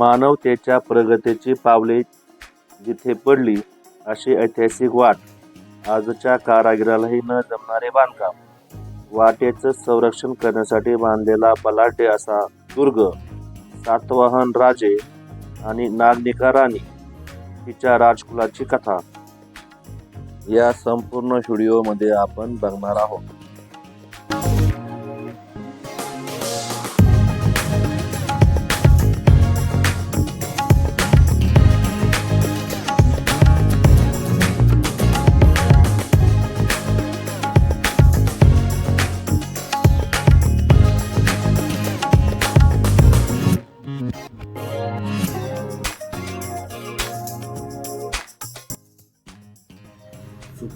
मानवतेच्या प्रगतीची पावले जिथे पडली अशी ऐतिहासिक वाट. आजच्या कारागिरालाही न जमणारे बांधकाम. वाटेचं संरक्षण करण्यासाठी बांधलेला बलाढ्य असा दुर्ग सातवाहन राजे आणि नागनिका राणी तिच्या राजकुलाची कथा. या संपूर्ण व्हिडिओमध्ये आपण बघणार आहोत.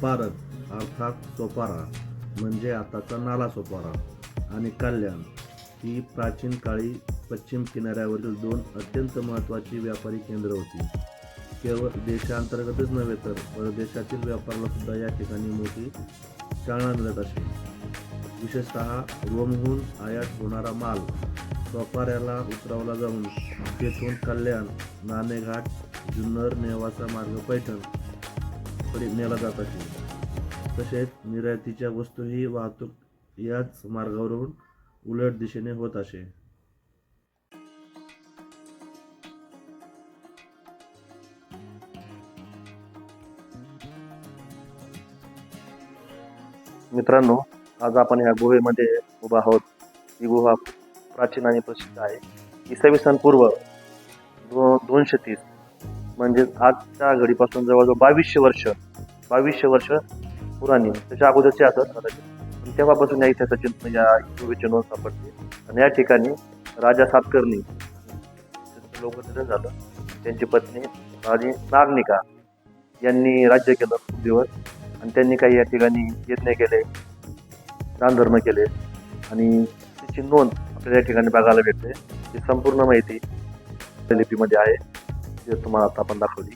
सुपारक अर्थात सोपारा म्हणजे आताचा नाला सोपारा आणि कल्याण ही प्राचीन काळी पश्चिम किनाऱ्यावरील दोन अत्यंत महत्त्वाची व्यापारी केंद्र होती. केवळ देशांतर्गतच नव्हे तर परदेशातील व्यापाराला सुद्धा या ठिकाणी मोठी चालना मिळत असे. विशेषतः रोमहून आयात होणारा माल सोपाऱ्याला उतरवला जाऊन तेथून कल्याण नाणेघाट जुन्नर नेवासा मार्ग पैठण कडे नेला जात असे. तसेच निर्यातीच्या वस्तूही वाहतूक याच मार्गावरून उलट दिशेने होत असे. मित्रांनो आज आपण या गुहेमध्ये उभा आहोत. ही गुहा प्राचीन आणि प्रसिद्ध आहे. इसवी सन पूर्व दो दोनशे तीस. म्हणजे आजच्या घडीपासून जवळजवळ बावीसशे वर्ष बावीसशे वर्ष पुराणी. त्याच्या अगोदरचे असत कदाचित. तेव्हापासून या इतिहासाची म्हणजे या पूर्वीची नोंद सापडते आणि या ठिकाणी राजा सातकर्णी लोक झालं. त्यांची पत्नी राणी नागनिका यांनी राज्य केलं खूप दिवस. आणि त्यांनी काही या ठिकाणी यज्ञ केले दानधर्म केले. आणि त्याची नोंद आपल्याला या ठिकाणी बघायला भेटते. ही संपूर्ण माहिती लिपीमध्ये आहे. जे तुम्हाला आता आपण दाखवली.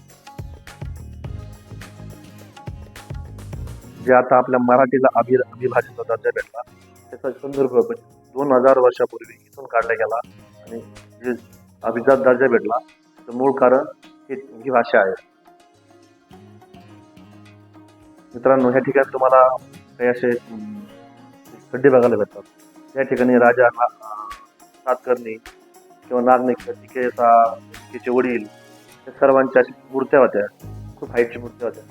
जे आता आपल्या मराठीला अभि अभिभाषेचा दर्जा भेटला त्याचा संदर्भ दोन हजार वर्षापूर्वी इथून काढला गेला आणि जे अभिजात दर्जा भेटला त्याचं मूळ कारण ही भाषा आहे. मित्रांनो ह्या ठिकाणी तुम्हाला काही असे खड्डे बघायला भेटतात. या ठिकाणी राजा सातकर्णी किंवा नागनिक तिकेचा तिचे वडील त्या सर्वांच्या अशा मूर्त्या होत्या. खूप हाईटची मूर्त्या होत्या.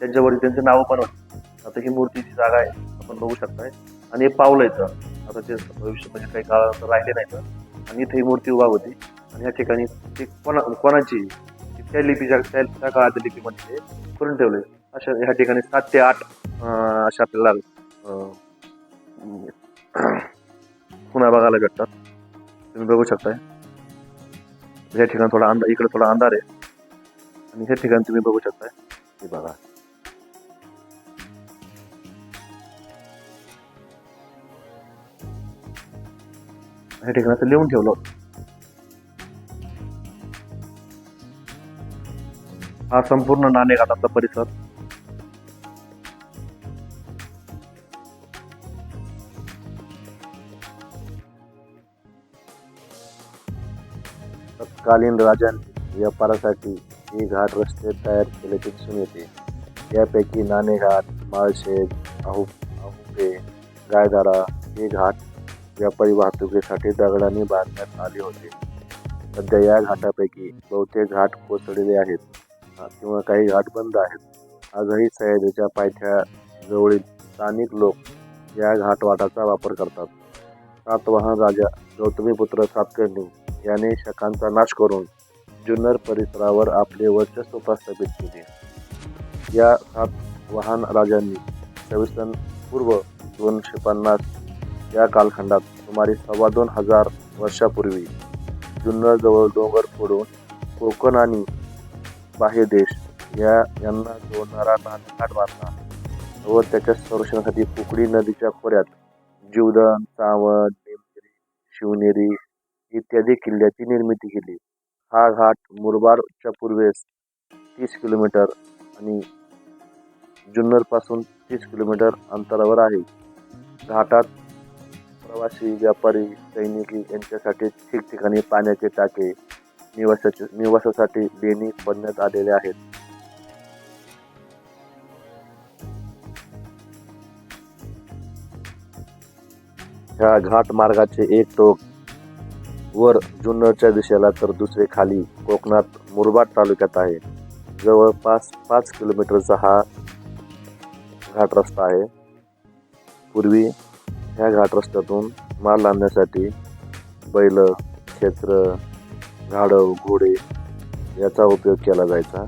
त्यांच्यावरती त्यांचं नावं पण होती. आता ही मूर्तीची जागा आहे आपण बघू शकताय. आणि हे पावलं येतं आता ते भविष्य म्हणजे काही काळानंतर राहिले नाही तर आणि इथे ही मूर्ती उभा होती. आणि या ठिकाणी ती कोणा कोणाची? ती त्या लिपीच्या त्या त्या काळाच्या लिपीमध्ये करून ठेवले. अशा ह्या ठिकाणी सात ते आठ अशा आपल्याला पुन्हा बघायला भेटतात. तुम्ही बघू शकताय. या ठिकाणी थोडा अंधार इकडे थोडा अंधार आहे. आणि हे ठिकाण तुम्ही बघू शकताय हे बघा. ह्या ठिकाणाचं लिहून ठेवलं होतं. हा संपूर्ण नाणेघाटाचा परिसर. तत्कालीन राजांनी व्यापारासाठी ही घाट रस्ते तयार केल्याचे दिसून येते यापैकी नाणेघाट माळशेज आहू आहुपे गायदारा हे घाट व्यापारी वाहतुकीसाठी दगडांनी बांधण्यात आले होते. सध्या या घाटापैकी बहुतेक घाट कोसळलेले आहेत. किंवा काही घाट बंद आहेत. आजही सह्याद्रीच्या पायथ्याजवळील स्थानिक लोक या घाटवाटाचा वापर करतात. सातवाहन राजा गौतमीपुत्र सातकर्णी याने शकांचा नाश करून जुन्नर परिसरावर आपले वर्चस्व प्रस्थापित केले. या सात वाहन राजांनी सव्वीस पूर्व दोनशे पन्नास या कालखंडात सुमारे सव्वा दोन हजार वर्षापूर्वी जुन्नरजवळ डोंगर फोडून कोकण आणि बाह्य देश या यांना जोडणारा नाणेघाट बांधला. व त्याच्या संरक्षणासाठी कुकडी नदीच्या खोऱ्यात जीवदन चावण निमगिरी शिवनेरी इत्यादी किल्ल्याची निर्मिती केली. हा घाट मुरबाडच्या पूर्वेस तीस किलोमीटर आणि जुन्नरपासून तीस किलोमीटर अंतरावर आहे. घाटात प्रवासी व्यापारी सैनिकी यांच्यासाठी ठिकठिकाणी पाण्याचे टाके निवासाचे निवासासाठी लेणी बनण्यात आलेले आहेत. ह्या घाट मार्गाचे एक टोक वर जुन्नरच्या दिशेला तर दुसरे खाली कोकणात मुरबाड तालुक्यात आहे. जवळपास पाच किलोमीटरचा हा घाट रस्ता आहे. पूर्वी ह्या घाट रस्त्यातून माल आणण्यासाठी बैल क्षेत्र घाडव घोडे याचा उपयोग केला जायचा.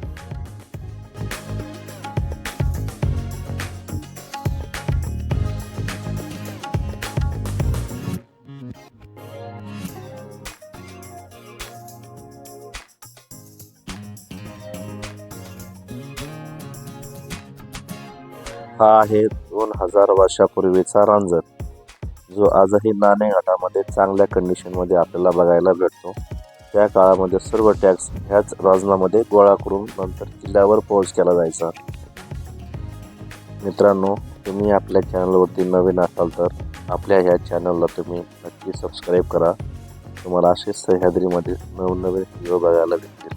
हा आहे दोन हजार वर्षापूर्वीचा रांजण जो आजही नाणेघाटामध्ये चांगल्या कंडिशनमध्ये आपल्याला बघायला भेटतो. त्या काळामध्ये सर्व टॅक्स ह्याच राजनामध्ये गोळा करून नंतर किल्ल्यावर पोहोच केला जायचा. मित्रांनो तुम्ही आपल्या चॅनलवरती नवीन असाल तर आपल्या ह्या चॅनलला तुम्ही नक्की सबस्क्राईब करा. तुम्हाला असेच सह्याद्रीमध्ये नवनवीन व्हिडिओ बघायला भेटतील.